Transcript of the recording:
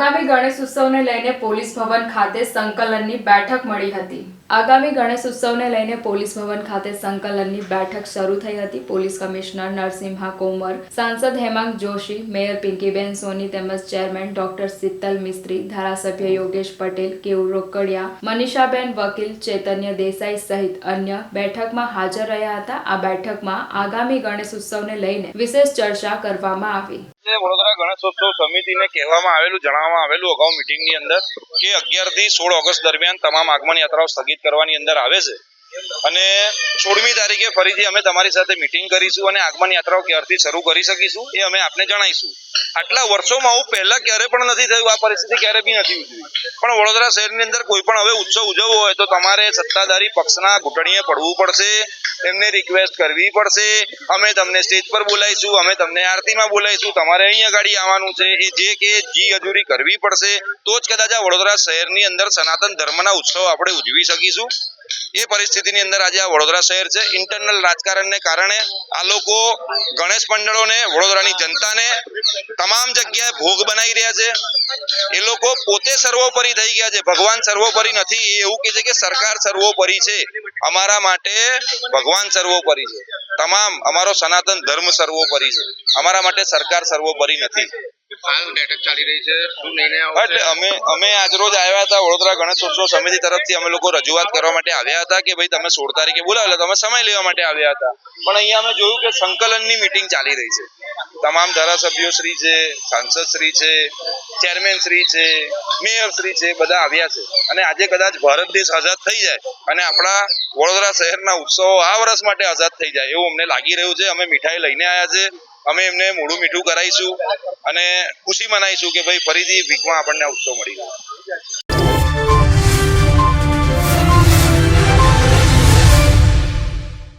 આગામી ગણેશ ઉત્સવને લઈને પોલીસ ભવન ખાતે સંકલનની બેઠક મળી હતી. આગામી ગણેશ ઉત્સવને લઈને પોલીસ ભવન ખાતે સંકલનની બેઠક શરૂ થઈ હતી. પોલીસ કમિશનર નરસિંહા કોમર, સાંસદ હેમાંગ જોશી, મેયર પિંકીબેન સોની તેમજ ચેરમેન ડોક્ટર શીતલ મિસ્ત્રી, ધારાસભ્ય યોગેશ પટેલ, કેવું રોકડિયા, મનીષાબેન વકીલ, ચૈતન્ય દેસાઈ સહિત અન્ય બેઠકમાં હાજર રહ્યા હતા. આ બેઠકમાં આગામી ગણેશ ઉત્સવને લઈને વિશેષ ચર્ચા કરવામાં આવી. વડોદરા ગણેશોત્સવ સમિતિને કહેવામાં આવેલું જણાવવામાં આવેલું અગાઉ મિટિંગની અંદર કે અગિયારથી સોળ ઓગસ્ટ દરમિયાન તમામ આગમન યાત્રાઓ સ્થગિત કરવાની અંદર આવે છે. અને સોળમી તારીખે ફરીથી અમે તમારી સાથે મિટિંગ કરીશું અને આગમન યાત્રાઓ ક્યારથી શરૂ કરી શકીશું એ અમે આપને જણાવીશું. આટલા વર્ષોમાં આવું પહેલા ક્યારે પણ નથી થયું, આ પરિસ્થિતિ ક્યારે બી નથી પણ વડોદરા શહેરની અંદર કોઈ પણ હવે ઉત્સવ ઉજવવો હોય તો તમારે સત્તાધારી પક્ષના ઘૂંટણીએ પડવું પડશે એમને રિક્વેસ્ટ કરવી પડશે. અમે તમને સ્ટેજ પર બોલાવીશું, અમે તમને આરતીમાં બોલાવીશું, તમારે અહીંયા ગાડી આવવાનું છે. એ જે કે જી હજુરી કરવી પડશે. તો જ કદાચ આ વડોદરા શહેરની અંદર સનાતન ધર્મના ઉત્સવ આપણે ઉજવી શકીશું. એ પરિસ્થિતિની અંદર આજે આ વડોદરા શહેર છે. ઇન્ટરનલ રાજકારણને કારણે આ લોકો ગણેશ મંડળોને, વડોદરાની જનતાને તમામ જગ્યાએ ભોગ બનાવી રહ્યા છે. એ લોકો પોતે સર્વોપરી થઈ ગયા છે. ભગવાન સર્વોપરી નથી. એ એવું કહે છે કે સરકાર સર્વોપરી છે. અમારા માટે ભગવાન સર્વોપરી છે. તમામ, અમારો સનાતન ધર્મ સર્વોપરી છે. અમારા માટે સરકાર સર્વોપરી નથી. હાલ બેઠક ચાલી રહી છે. શું નિર્ણય એટલે અમે અમે આજરોજ આવ્યા હતા વડોદરા ગણેશોત્સવ સમિતિ તરફથી. અમે લોકો રજૂઆત કરવા માટે આવ્યા હતા કે ભાઈ તમે સોળ તારીખે બોલાવેલા તમે સમય લેવા માટે આવ્યા હતા. પણ અહીંયા અમે જોયું કે સંકલનની મિટિંગ ચાલી રહી છે. તમામ ધારાસભ્યો શ્રી છે સાંસદ શ્રી છે ચેરમેન શ્રી છે મેયર શ્રી છે બધા આવ્યા છે. અને આજે કદાચ ભારત દેશ આઝાદ થઈ જાય અને આપણા વડોદરા શહેરના ઉત્સવો આ વર્ષ માટે આઝાદ થઈ જાય એવું અમને લાગી રહ્યું છે. અમે મીઠાઈ લઈને આવ્યા છે. અમે એમને મોઢું મીઠું કરાવીશું અને ખુશી મનાવીશું કે ભાઈ ફરીથી વીકમાં આપણને ઉત્સવ મળી ગયો